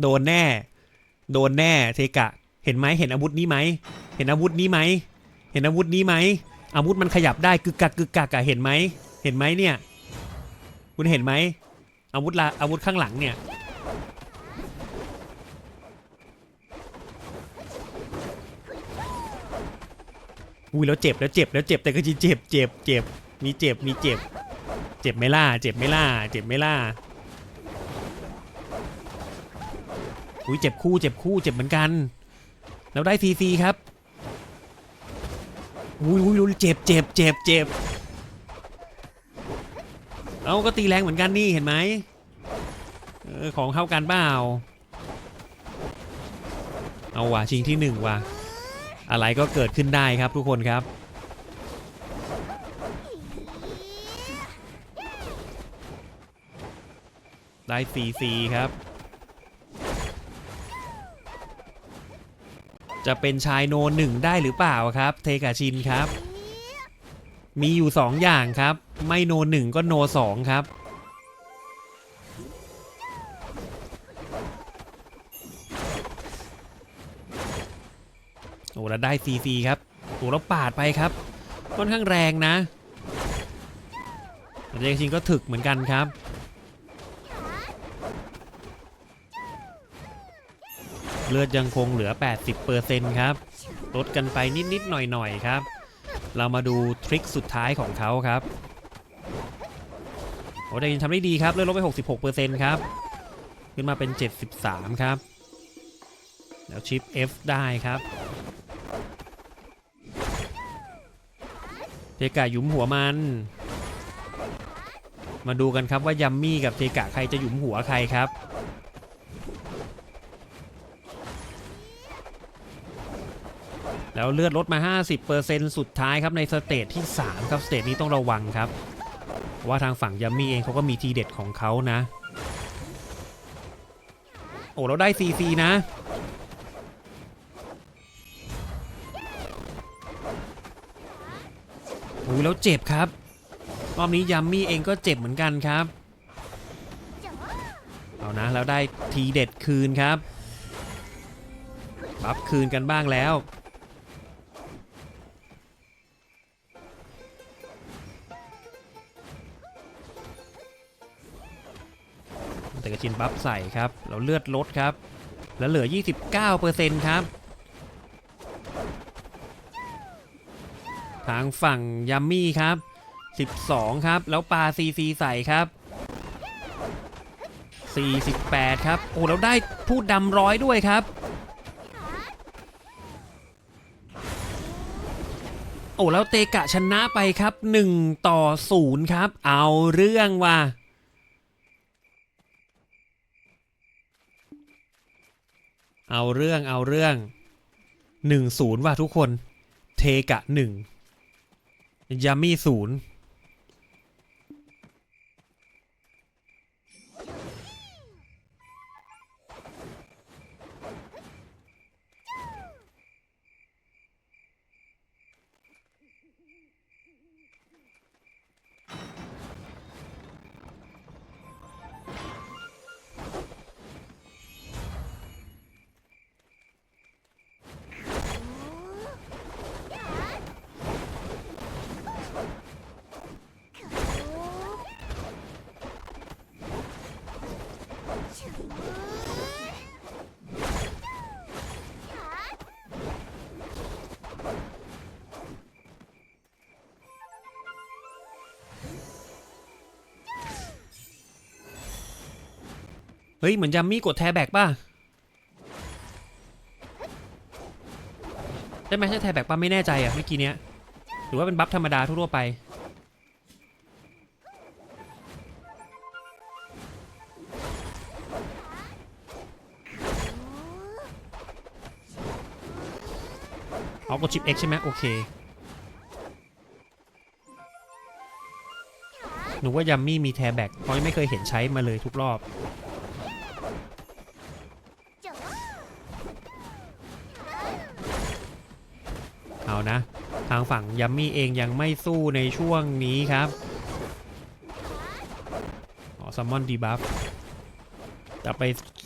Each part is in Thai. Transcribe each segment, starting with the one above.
โดนแน่ โดนแน่เทกะ เห็นไหมเห็นอาวุธนี้ไหม เห็นอาวุธนี้ไหม เห็นอาวุธนี้ไหม อาวุธมันขยับได้กึกกักกึกกักอะเห็นไหม เห็นไหมเนี่ย คุณเห็นไหม อาวุธละอาวุธข้างหลังเนี่ย อุ้ยแล้วเจ็บแล้วเจ็บแล้วเจ็บแต่ก็จีเจ็บเจ็บเจ็บมีเจ็บมีเจ็บ เจ็บไหม่ล่าเจ็บไหม่ล่าเจ็บไหม่ล่า อุ้ยเจ็บคู่เจ็บคู่เจ็บเหมือนกัน แล้วได้ซีซีครับอุ้ยอุ้ยอุ้ยเจ็บเจ็บเจ็บเจ็บเอาก็ตีแรงเหมือนกันนี่เห็นไหมออของเข้ากันเปล่าเอาว่ะชิงที่หนึ่งว่ะอะไรก็เกิดขึ้นได้ครับทุกคนครับ ได้ซีซีครับ จะเป็นชายโนหนึ่งได้หรือเปล่าครับเทกาชินครับ มีอยู่ 2 อย่างครับ ไม่โนหนึ่งก็โนสองครับ โอ้แล้วได้ซีซีครับโอ้แล้วปาดไปครับค่อนข้างแรงนะแต่จริงๆก็ถึกเหมือนกันครับ เลือดยังคงเหลือ 80%ครับ ลดกันไปนิด ๆ หน่อย ๆ ครับ เรามาดูทริคสุดท้ายของเขาครับ โอ้แต่ยังทำได้ดีครับ เลือดลดไป 66%ครับ ขึ้นมาเป็น 73 ครับ แล้วชิป F ได้ครับเทกะหยุมหัวมัน มาดูกันครับว่ายัมมี่กับเทกะใครจะหยุมหัวใครครับ แล้วเลือดลดมา 50%สุดท้ายครับในสเตจที่ 3 ครับสเตจนี้ต้องระวังครับ ว่าทางฝั่งยัมมี่เองเขาก็มีทีเด็ดของเขานะ โอ้เราได้ซีซีนะ โอ้แล้วเจ็บครับ รอบนี้ยัมมี่เองก็เจ็บเหมือนกันครับ เอานะแล้วได้ทีเด็ดคืนครับ บัฟคืนกันบ้างแล้ว กชินบัฟใส่ครับแล้วเลือดลดครับ แล้วเหลือ 29%ครับ ทางฝั่งยัมมี่ครับ 12 ครับ แล้วปลาซีซีใส่ครับ 48 ครับ โอ้แล้วได้พูดดำร้อยด้วยครับโอ้แล้วเตกะชนะไปครับ 1 ต่อ 0 ครับ เอาเรื่องว่ะ เอาเรื่องเอาเรื่องหนึ่งศูนย์ว่ะทุกคน เทกะหนึ่งยามี่ศูนย์ เฮ้ยเหมือนยัมมี่กดแทแบกป่ะใช่ไหมใช่แทแบกป่ะไม่แน่ใจอะเมื่อกี้เนี้ยหรือว่าเป็นบัฟธรรมดาทั่วไปเอากดชิป X ใช่ไหมโอเคหนูว่ายัมมี่มีแทแบกเพราะยังไม่เคยเห็นใช้มาเลยทุกรอบ เอา นะ ทางฝั่งยัมมี่เองยังไม่สู้ในช่วงนี้ครับอ๋อซัมมอนดีบัฟจะไป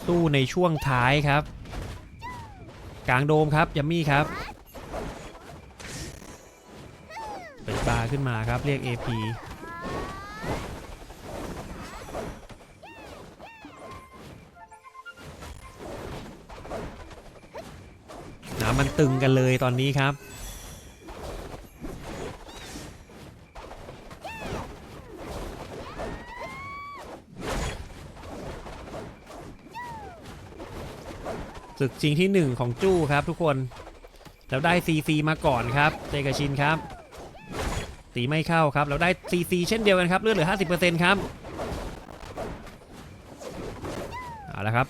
สู้ในช่วงท้ายครับ กลางโดมครับยัมมี่ครับเปิดบาร์ขึ้นมาครับเรียก AP น้ำมันตึงกันเลยตอนนี้ครับ ศึกจริงที่หนึ่งของจู้ครับทุกคน แล้วได้ CC มาก่อนครับเจกชินครับตีไม่เข้าครับแล้วได้ CC เช่นเดียวกันครับเลือดเหลือ 50%ครับเอาละครับ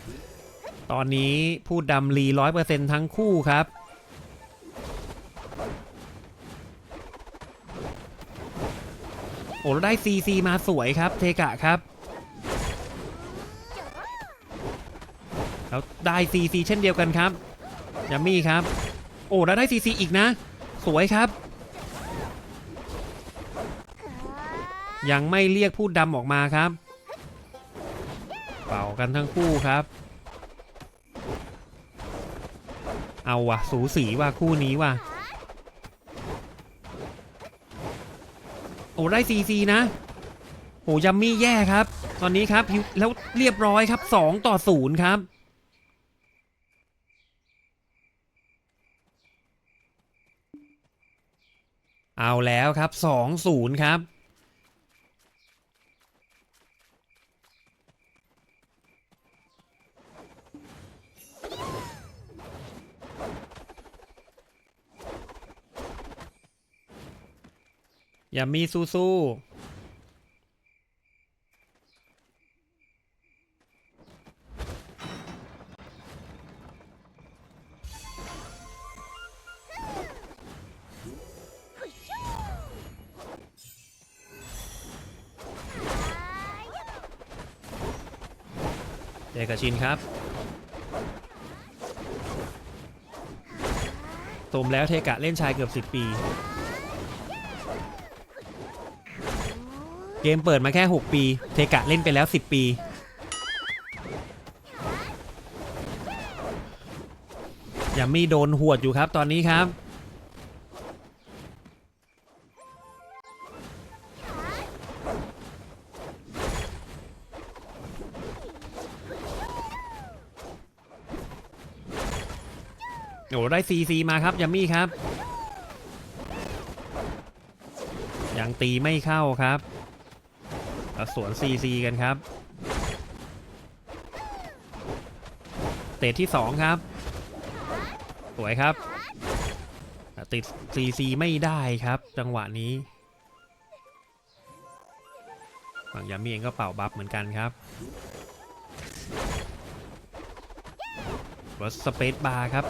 ตอนนี้ผู้ดำรีร้อยเปอร์เซ็นต์ทั้งคู่ครับ โอ้แล้วได้ CC มาสวยครับเทกะครับ แล้วได้ CC เช่นเดียวกันครับยัมมี่ครับ โอ้แล้วได้ CC อีกนะ สวยครับ ยังไม่เรียกผู้ดำออกมาครับ เป่ากันทั้งคู่ครับ เอาวะสูสีว่ะคู่นี้ว่ะโอ้ได้ CC นะโอ้ยัมมี่แย่ครับ ตอนนี้ครับแล้วเรียบร้อยครับ 2 ต่อ 0 ครับ เอาแล้วครับ 2-0 ครับ อย่ามีสู้ๆ เดกชินครับสมแล้วเทกะเล่นชายเกือบ 10 ปี เกมเปิดมาแค่ 6 ปี เทกะเล่นไปแล้ว 10 ปียัมมี่โดนหวดอยู่ครับตอนนี้ครับ โอ้ได้ CC มาครับยัมมี่ครับ ยังตีไม่เข้าครับแล้วสวน CC กันครับเตะที่2ครับ สวยครับต่ติด CC ไม่ได้ครับ จังหวะนี้ฝั่งยามีเองก็เป่าบัฟเหมือนกันครับรถสเปซบาร์ครับ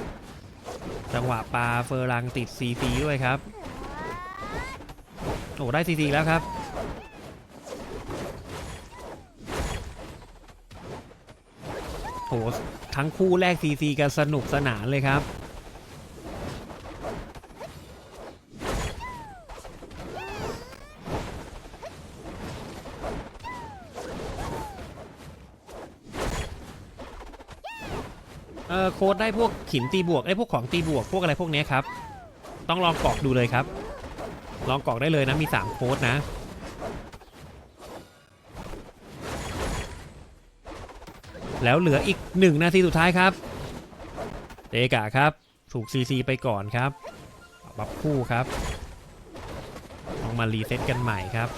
จังหวะปลาเฟอร์รังติดซีซีด้วยครับ โอ้ได้ซีซีแล้วครับ โหทั้งคู่แรกซีซีกันสนุกสนานเลยครับ โค้ดได้พวกหินตีบวกไอ้พวกของตีบวกพวกอะไรพวกนี้ครับ ต้องลองกรอกดูเลยครับ ลองกรอกได้เลยนะมี 3 โค้ดนะแล้วเหลืออีก 1 นาทีสุดท้ายครับเตกะครับ ถูก CC ไปก่อนครับ บัฟคู่ครับ ต้องมารีเซ็ตกันใหม่ครับ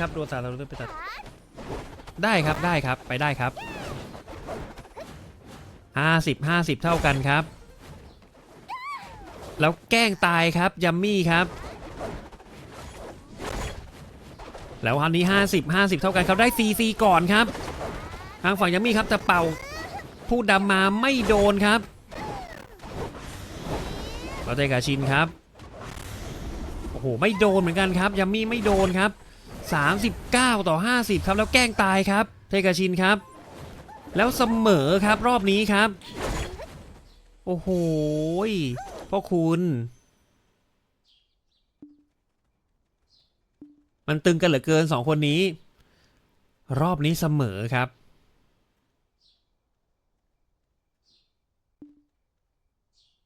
ครับโดนสารเราไปตัด ได้ครับได้ครับไปได้ครับห้าสิบห้าสิบเท่ากันครับ แล้วแกล้งตายครับยัมมี่ครับ แล้วอันนี้50 50เท่ากันครับได้ CC ก่อนครับ ทางฝั่งยัมมี่ครับแต่เป่าผู้ดำมาไม่โดนครับเราเจอกับชินครับโอ้โหไม่โดนเหมือนกันครับยัมมี่ไม่โดนครับ 39 ต่อ 50 ครับ แล้วแกล้งตายครับ เทกาชินครับ แล้วเสมอครับรอบนี้ครับ โอ้โหพ่อคุณ มันตึงกันเหลือเกินสองคนนี้ รอบนี้เสมอครับ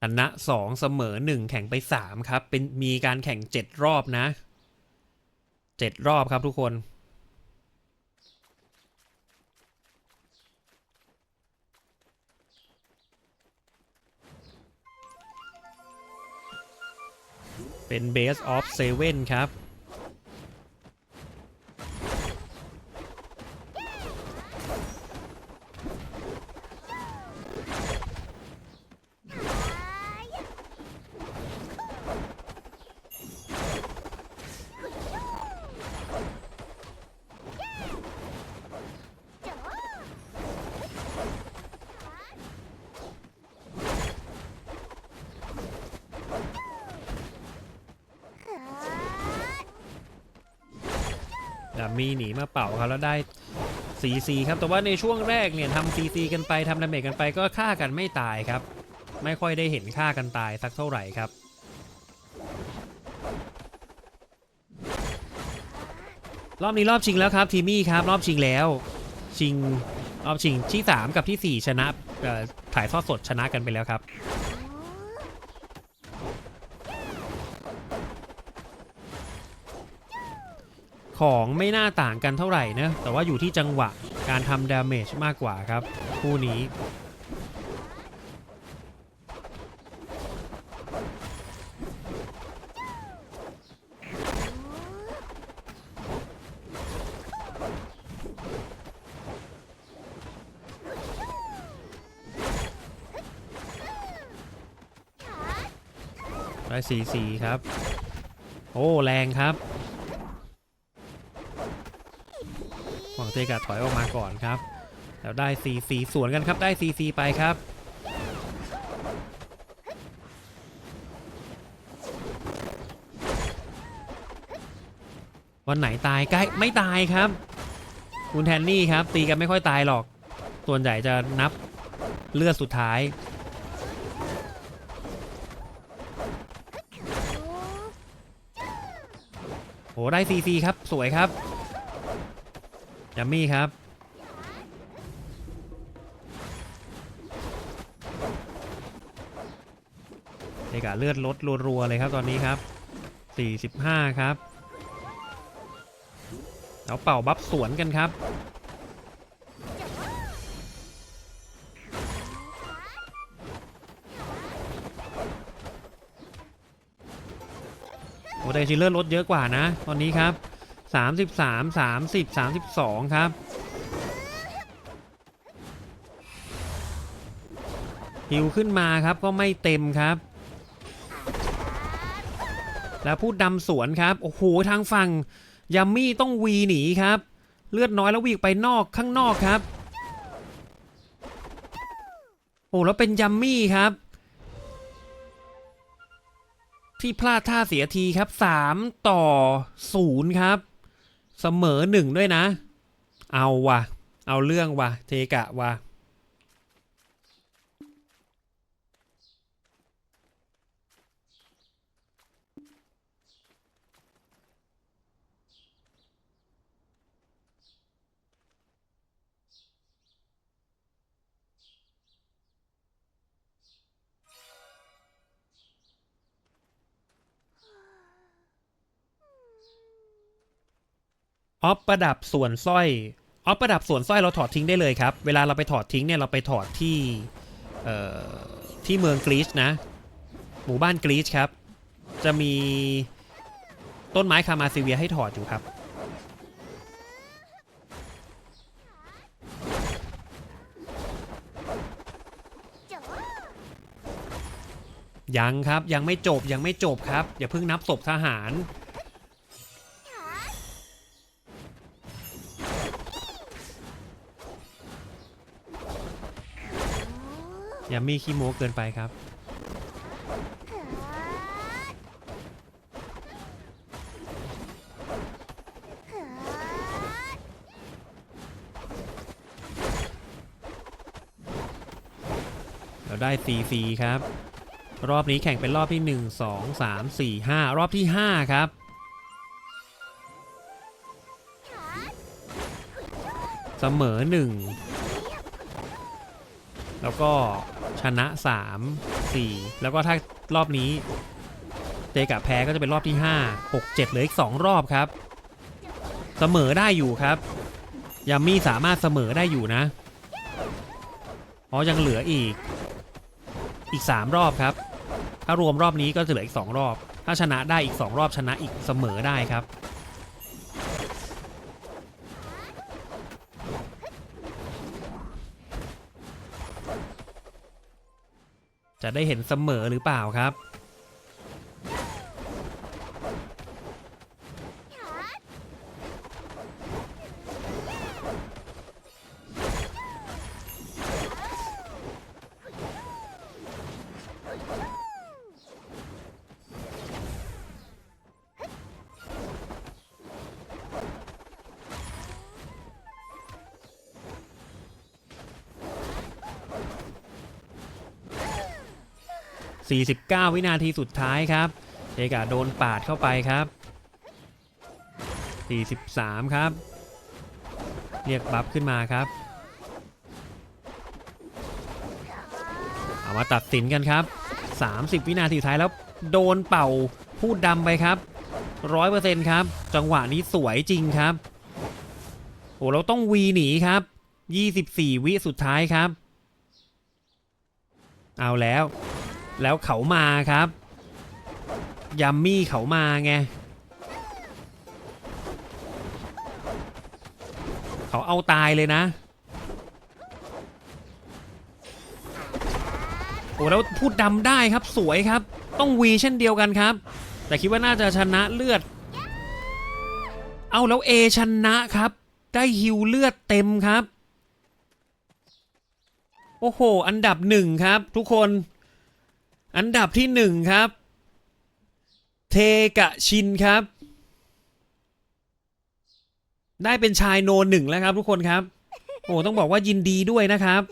ชนะสองเสมอหนึ่งแข่งไปสามครับ เป็นมีการแข่งเจ็ดรอบนะ เจ็ดรอบครับทุกคนเป็น Base of 7 ครับ ดัมมี่หนีมาเป่าครับแล้วได้ซีซีครับแต่ว่าในช่วงแรกเนี่ยทำซีซีกันไปทำดาเมจกันไปก็ฆ่ากันไม่ตายครับ ไม่ค่อยได้เห็นฆ่ากันตายสักเท่าไหร่ครับรอบนี้รอบชิงแล้วครับทีมี่ครับรอบชิงแล้ว ชิงรอบชิงที่ 3 กับทีสี่4 ชนะถ่ายทอดสดชนะกันไปแล้วครับ ของไม่น่าต่างกันเท่าไหร่นะ แต่ว่าอยู่ที่จังหวะการทำดาเมจมากกว่าครับ คู่นี้ ได้สีสีครับ โอ้ แรงครับ หวังเตกะถอยออกมาก่อนครับ แล้วได้ซีซีสวนกันครับได้ซีซีไปครับวันไหนตายใกล้ไม่ตายครับ คุณแทนนี่ครับ ตีกันไม่ค่อยตายหรอก ส่วนใหญ่จะนับเลือดสุดท้าย โหได้ซีซีครับสวยครับ ยัมมี่ครับ เอกะเลือดลดรัวๆเลยครับตอนนี้ครับ 45 ครับแล้วเป่าบัฟสวนกันครับ โอ้แต่จริงๆเลือดลดเยอะกว่านะ ตอนนี้ครับ 33 30 32 ครับฮิวขึ้นมาครับก็ไม่เต็มครับ แล้วพูดดำสวนครับ โอ้โห ทางฝั่งยัมมี่ต้องวีหนีครับ เลือดน้อยแล้ววีกไปนอกข้างนอกครับ โอ้แล้วเป็นยัมมี่ครับ ที่พลาดท่าเสียทีครับ 3 ต่อ 0 ครับ เสมอหนึ่งด้วยนะ เอาวะเอาเรื่องวะเทกะวะ ออฟประดับส่วนสร้อยออฟประดับส่วนสร้อยเราถอดทิ้งได้เลยครับ เวลาเราไปถอดทิ้งเนี่ยเราไปถอดที่เอ่อที่เมืองกรีซนะ หมู่บ้านกรีซครับ จะมีต้นไม้คามาซิเวียให้ถอดอยู่ครับ ยังครับยังไม่จบยังไม่จบครับ อย่าเพิ่งนับศพทหาร อย่ามีขี้โม้เกินไปครับ เราได้ 4 4 ครับ รอบนี้แข่งเป็นรอบที่ 1 2 3 4 5 รอบที่ 5 ครับเสมอ 1 แล้วก็ชนะ 3 4 แล้วก็ถ้ารอบนี้เจกับแพ้ก็จะเป็นรอบที่ 5 6 7เหลืออีก 2 รอบครับ เสมอได้อยู่ครับยัมมี่สามารถเสมอได้อยู่นะเพราะยังเหลืออีกอีก 3 รอบครับ ถ้ารวมรอบนี้ก็จะเหลืออีก 2 รอบ ถ้าชนะได้อีก 2 รอบชนะอีกเสมอได้ครับ จะได้เห็นเสมอหรือเปล่าครับ 49 วินาทีสุดท้ายครับเอกาโดนปาดเข้าไปครับ 43 ครับ เรียกบัฟขึ้นมาครับ เอามาตัดสินกันครับ 30 วินาทีสุดท้ายแล้วโดนเป่าพูดดำไปครับ100%ครับ จังหวะนี้สวยจริงครับ โอ้เราต้องวีหนีครับ 24 วิสุดท้ายครับ เอาแล้ว แล้วเขามาครับยัมมี่เขามาไงเขาเอาตายเลยนะโอ้แล้วพูดดำได้ครับสวยครับ ต้องวีเช่นเดียวกันครับ แต่คิดว่าน่าจะชนะเลือด เอาแล้วเอชนะครับ ได้ฮิวเลือดเต็มครับ โอ้โห อันดับหนึ่งครับ ทุกคน อันดับที่หนึ่งครับ เทกะชินครับ ได้เป็นชายโนหนึ่งแล้วครับทุกคนครับ โอ้ต้องบอกว่ายินดีด้วยนะครับ